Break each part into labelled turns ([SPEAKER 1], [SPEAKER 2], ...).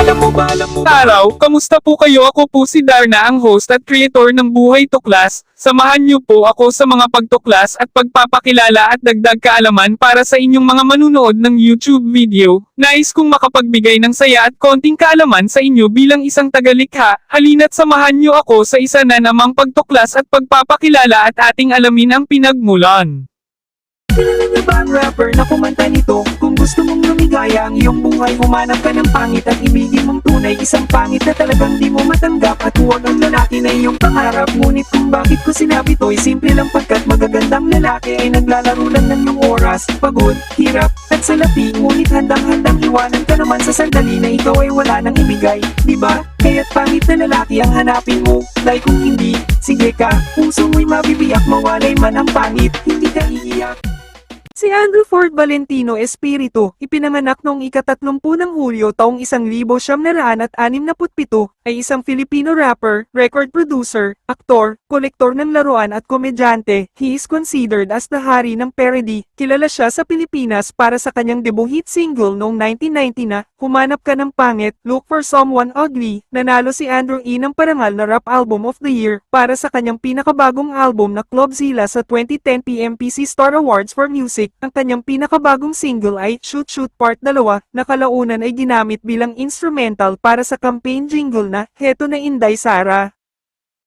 [SPEAKER 1] Alam mo ba, alam mo ba?
[SPEAKER 2] Araw, kamusta po kayo? Ako po si Darna ang host at creator ng Buhay Tuklas. Samahan niyo po ako sa mga pagtuklas at pagpapakilala at dagdag kaalaman para sa inyong mga manunood ng YouTube video. Nais kong makapagbigay ng saya at konting kaalaman sa inyo bilang isang tagalikha. Halina't samahan niyo ako sa isa na namang pagtuklas at pagpapakilala at ating alamin ang pinagmulan.
[SPEAKER 1] Kilala niyo ba ang rapper na kumanta nito? Kung gusto mong lumigaya ang iyong buhay Humanap ka ng pangit at ibigin mong tunay. Isang pangit na talagang di mo matanggap At huwag ang lalaki na iyong pangarap. Ngunit kung bakit ko sinabi to ay simple lang Pagkat magagandang lalaki ay naglalaro lang ng iyong oras. Pagod, hirap, at salapi Ngunit handang-handang iwanan ka naman sa sandali Na ikaw ay wala nang ibigay. Diba? Kaya't pangit na lalaki ang hanapin mo. Dahil kung hindi, sige ka Puso mo'y mabibiyak Mawalay man ang pangit. Hindi ka iiyak Si Andrew Ford Valentino Espiritu, ipinanganak noong ikatatlumpu ng Hulyo taong 1967, ay isang Filipino rapper, record producer, aktor, kolektor ng laruan at komedyante. He is considered as the hari ng parody. Kilala siya sa Pilipinas para sa kanyang debut hit single noong 1990 na, Humanap Ka ng Pangit, Look for Someone Ugly. Nanalo si Andrew E ng parangal na Rap Album of the Year para sa kanyang pinakabagong album na Clubzilla sa 2010 PMPC Star Awards for Music. Ang kanyang pinakabagong single ay Shoot Shoot Part 2 na kalaunan ay ginamit bilang instrumental para sa campaign jingle na Heto na Inday Sara.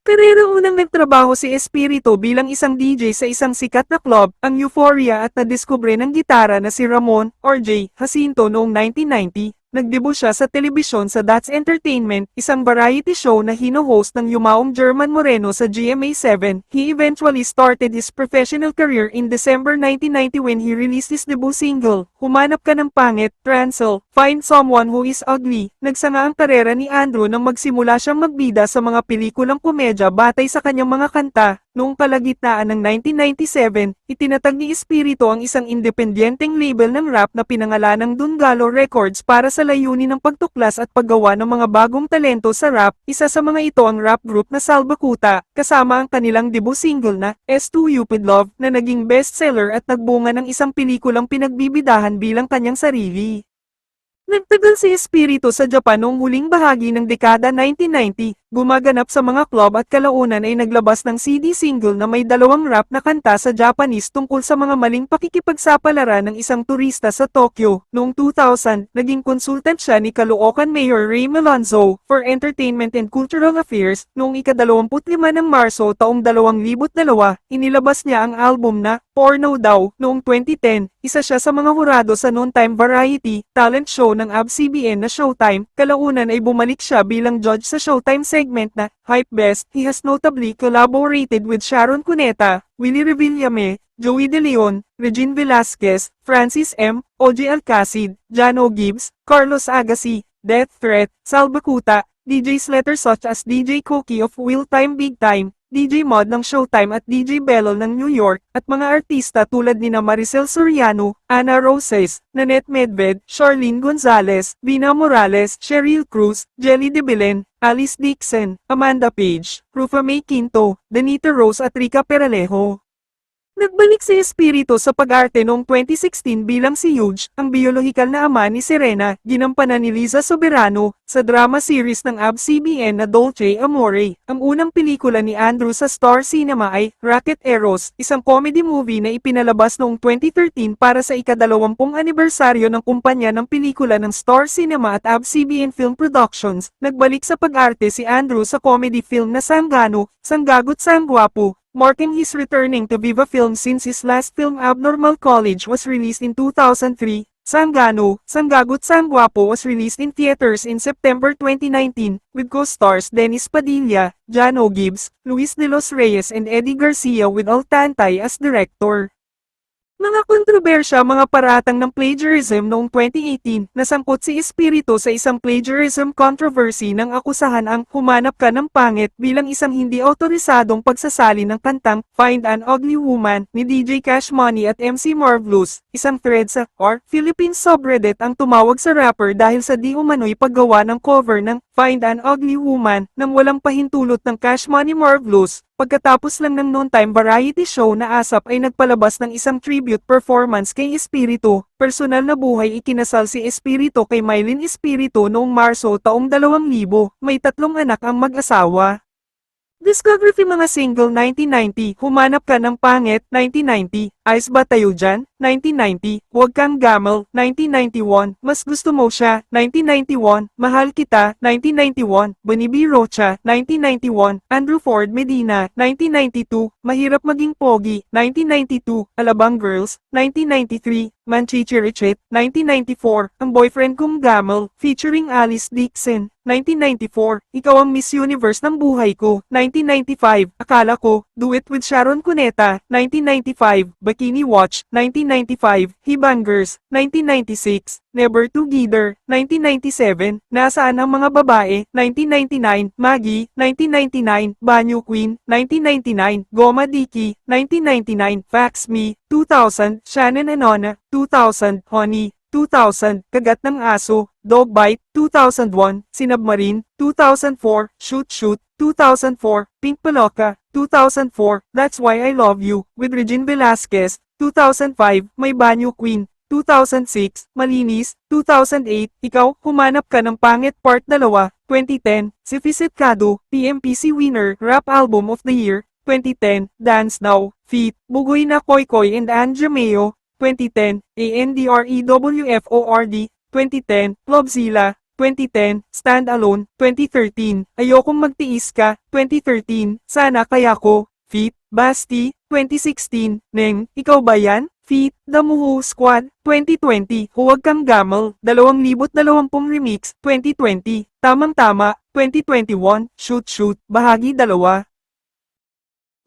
[SPEAKER 1] Karera unang nagtrabaho si Espiritu bilang isang DJ sa isang sikat na club, ang Euphoria at nadiskubre ng gitara na si Ramon, or Jay, Jacinto noong 1990. Nagdebut siya sa telebisyon sa That's Entertainment, isang variety show na hino-host ng yumaong German Moreno sa GMA7. He eventually started his professional career in December 1990 when he released his debut single, Humanap Ka ng Pangit, Trancel, Find Someone Who Is Ugly. Nagsanga ang karera ni Andrew nang magsimula siyang magbida sa mga pelikulang komedya batay sa kanyang mga kanta. Noong kalagitnaan ng 1997, itinatag ni Espiritu ang isang independyenteng label ng rap na pinangalanang Dungalo Records para sa layunin ng pagtuklas at paggawa ng mga bagong talento sa rap. Isa sa mga ito ang rap group na Salbakuta, kasama ang kanilang debut single na S2 Cupid Love na naging bestseller at nagbunga ng isang pelikulang pinagbibidahan bilang kanyang sarili. Nagtagal si Espiritu sa Japan noong huling bahagi ng dekada 1990, gumaganap sa mga club at kalaunan ay naglabas ng CD single na may dalawang rap na kanta sa Japanese tungkol sa mga maling pakikipagsapalaran ng isang turista sa Tokyo. Noong 2000, naging consultant siya ni Caloocan Mayor Ray Melonzo for Entertainment and Cultural Affairs. Noong ika-25 ng Marso taong 2002, inilabas niya ang album na Porno Daw noong 2010. Isa siya sa mga hurado sa noontime variety talent show ng ABS-CBN na Showtime. Kalaunan ay bumalik siya bilang judge sa Showtime segment na Hype Best. He has notably collaborated with Sharon Cuneta, Willie Revillame, Joey De Leon, Regine Velasquez, Francis M., OJ Alcacid, Jano Gibbs, Carlos Agassi, Death Threat, Salbakuta, DJs letters such as DJ Cookie of Will Time Big Time, DJ Mod ng Showtime at DJ Bello ng New York, at mga artista tulad ni Maricel Soriano, Ana Roses, Nanette Medved, Charlene Gonzalez, Vina Morales, Cheryl Cruz, Jelly De Belen, Alice Dixon, Amanda Page, Rufa May Quinto, Danita Rose at Rica Peralejo. Nagbalik si Espiritu sa pag-arte noong 2016 bilang si Huge, ang biolohikal na ama ni Serena, ginampanan ni Liza Soberano, sa drama series ng ABS-CBN na Dolce Amore. Ang unang pelikula ni Andrew sa Star Cinema ay Rocket Eros, isang comedy movie na ipinalabas noong 2013 para sa ikadalawampung anibersaryo ng kumpanya ng pelikula ng Star Cinema at ABS-CBN Film Productions. Nagbalik sa pag-arte si Andrew sa comedy film na Sanggano, Sanggagot Sanggwapo, marking his returning to Viva Films since his last film Abnormal College was released in 2003. Sanggano, Sanggagot Sanggwapo was released in theaters in September 2019, with co-stars Dennis Padilla, Jano Gibbs, Luis de los Reyes and Eddie Garcia with Altantay as director. Mga kontrobersya mga paratang ng plagiarism noong 2018, nasangkot si Espiritu sa isang plagiarism controversy nang akusahan ang humanap ka ng pangit bilang isang hindi autorisadong pagsasali ng kantang Find an Ugly Woman ni DJ Cash Money at MC Marvelous, isang thread sa or Philippine subreddit ang tumawag sa rapper dahil sa di umano'y paggawa ng cover ng Find an Ugly Woman nang walang pahintulot ng Cash Money Marvelous, Pagkatapos lang ng noontime variety show na ASAP ay nagpalabas ng isang tribute performance kay Espiritu. Personal na buhay ikinasal si Espiritu kay Mylene Espiritu noong Marso taong 2000. May tatlong anak ang mag-asawa. Discography mga single 1990, Humanap ka ng pangit, 1990, Ayos ba tayo dyan, 1990, Huwag kang gamal, 1991, Mas gusto mo siya, 1991, Mahal kita, 1991, Bonibi Rocha, 1991, Andrew Ford Medina, 1992, Mahirap maging pogi, 1992, Alabang Girls, 1993, Manchichi Richet, 1994, Ang Boyfriend Kong Gamal, featuring Alice Dixon, 1994, Ikaw ang Miss Universe ng buhay ko, 1995, Akala ko, Do It with Sharon Cuneta, 1995, Bikini Watch, 1995, Hibangers, 1996, Never Together, 1997, Nasaan ang mga babae, 1999, Maggie, 1999, Banyo Queen, 1999, Goma Diki, 1999, Fax Me, 2000, Shannon Anona, 2000, Honey, 2000, Kagat ng Aso, Dog Bite, 2001, Sinubmarine, 2004, Shoot Shoot, 2004, Pink Paloka, 2004, That's Why I Love You, with Regine Velasquez, 2005, May Banyo Queen, 2006, Malinis, 2008, Ikaw, Humanap Ka ng Pangit Part 2, 2010, Si Fisit Kado, PMPC Winner, Rap Album of the Year, 2010, Dance Now, Feat, Bugoy na Koy Koy and Andrea Mayo, 2010, ANDREWFORD, 2010, Clubzilla, 2010, Stand Alone, 2013, Ayokong Magtiis Ka, 2013, Sana Kaya Ko, Feat, Basti, 2016, Neng, Ikaw Ba Yan? Feat, Damuhu Squad, 2020, Huwag Kang Gamal, 2020 Remix, 2020, Tamang-Tama, 2021, Shoot Shoot, Bahagi 2.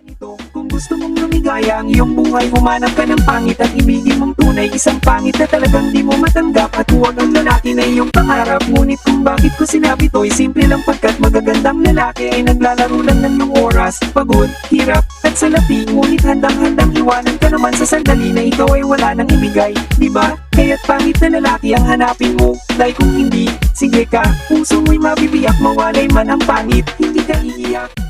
[SPEAKER 1] Ito, kung gusto mong lumigaya ang iyong buhay, humanap ka ng pangit at ibigin mong tunay Isang pangit na talagang di mo matanggap At huwag ang lalaki na iyong pangarap. Ngunit kung bakit ko sinabi to'y simple lang Pagkat magagandang lalaki ay naglalaro lang ng iyong oras Pagod, hirap, at salapi Ngunit handang-handang iwanan ka naman sa sandali Na ikaw ay wala nang ibigay Diba? Kaya't pangit na lalaki ang hanapin mo Dahil kung hindi, sige ka Puso mo'y mabibiyak, mawalay man ang pangit Hindi ka iiyak